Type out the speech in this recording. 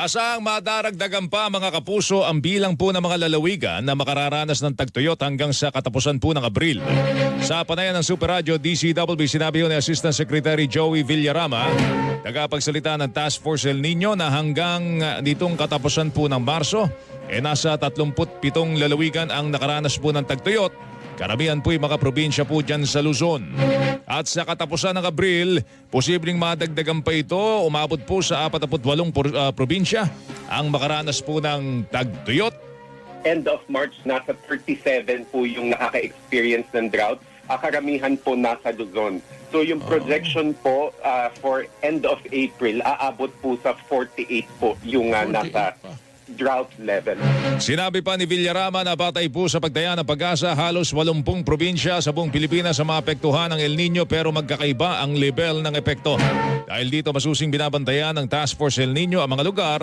Asang madaragdagan pa mga kapuso ang bilang po ng mga lalawigan na makararanas ng tagtuyot hanggang sa katapusan po ng Abril. Sa panayan ng Super Radio DCWB sinabi ni Assistant Secretary Joey Villarama, tagapagsalita ng Task Force El Nino na hanggang ah, nitong katapusan po ng Marso, eh nasa 37 lalawigan ang nakaranas po ng tagtuyot Karamihan po'y mga probinsya po dyan sa Luzon. At sa katapusan ng Abril, posibleng madagdagan pa ito, umabot po sa 48 por, ah, probinsya ang makaranas po ng tagtuyot. end of March, nasa 37 po yung nakaka-experience ng drought. Ah, karamihan po nasa Luzon. So yung projection po ah, for end of April, aabot po sa 48 po yung ah, 48 nasa pa. Drought level. Sinabi pa ni Villarama na batay po sa pagdaya ng pag-asa, halos 80 probinsya sa buong Pilipinas sa maapektuhan ng El Nino pero magkakaiba ang level ng epekto. Dahil dito masusing binabantayan ng Task Force El Nino ang mga lugar